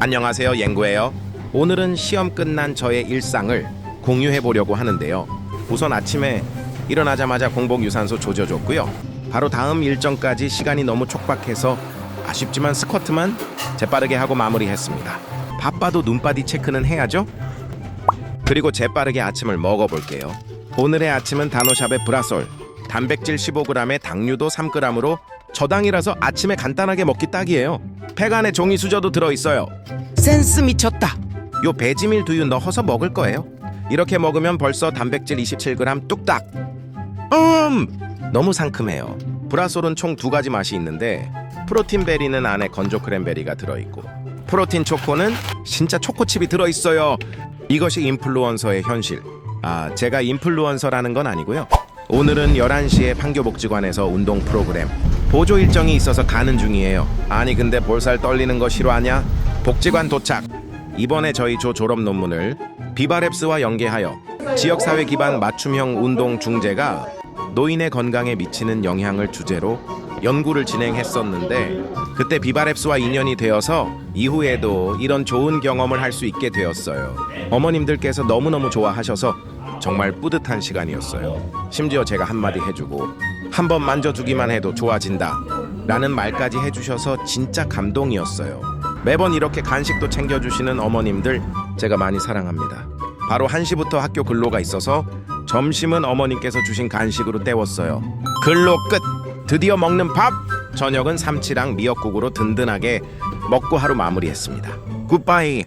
안녕하세요, 옌구예요. 오늘은 시험 끝난 저의 일상을 공유해 보려고 하는데요. 우선 아침에 일어나자마자 공복 유산소 조져줬고요. 바로 다음 일정까지 시간이 너무 촉박해서 아쉽지만 스쿼트만 재빠르게 하고 마무리했습니다. 바빠도 눈바디 체크는 해야죠. 그리고 재빠르게 아침을 먹어볼게요. 오늘의 아침은 다노샵의 브라솔, 단백질 15g에 당류도 3g으로 저당이라서 아침에 간단하게 먹기 딱이에요. 팩 안에 종이 수저도 들어있어요. 센스 미쳤다. 요 배지밀 두유 넣어서 먹을 거예요. 이렇게 먹으면 벌써 단백질 27g 뚝딱. 음, 너무 상큼해요. 브라솔은 총 두 가지 맛이 있는데 프로틴 베리는 안에 건조 크랜베리가 들어있고 프로틴 초코는 진짜 초코칩이 들어있어요. 이것이 인플루언서의 현실. 아, 제가 인플루언서라는 건 아니고요. 오늘은 11시에 판교복지관에서 운동 프로그램 보조 일정이 있어서 가는 중이에요. 아니 근데 볼살 떨리는 거 싫어하냐? 복지관 도착. 이번에 저희 조 졸업 논문을 비바랩스와 연계하여 지역사회 기반 맞춤형 운동 중재가 노인의 건강에 미치는 영향을 주제로 연구를 진행했었는데 그때 비바랩스와 인연이 되어서 이후에도 이런 좋은 경험을 할 수 있게 되었어요. 어머님들께서 너무너무 좋아하셔서 정말 뿌듯한 시간이었어요. 심지어 제가 한마디 해주고 한 번 만져주기만 해도 좋아진다 라는 말까지 해주셔서 진짜 감동이었어요. 매번 이렇게 간식도 챙겨주시는 어머님들 제가 많이 사랑합니다. 바로 1시부터 학교 근로가 있어서 점심은 어머님께서 주신 간식으로 때웠어요. 근로 끝! 드디어 먹는 밥! 저녁은 삼치랑 미역국으로 든든하게 먹고 하루 마무리했습니다. 굿바이!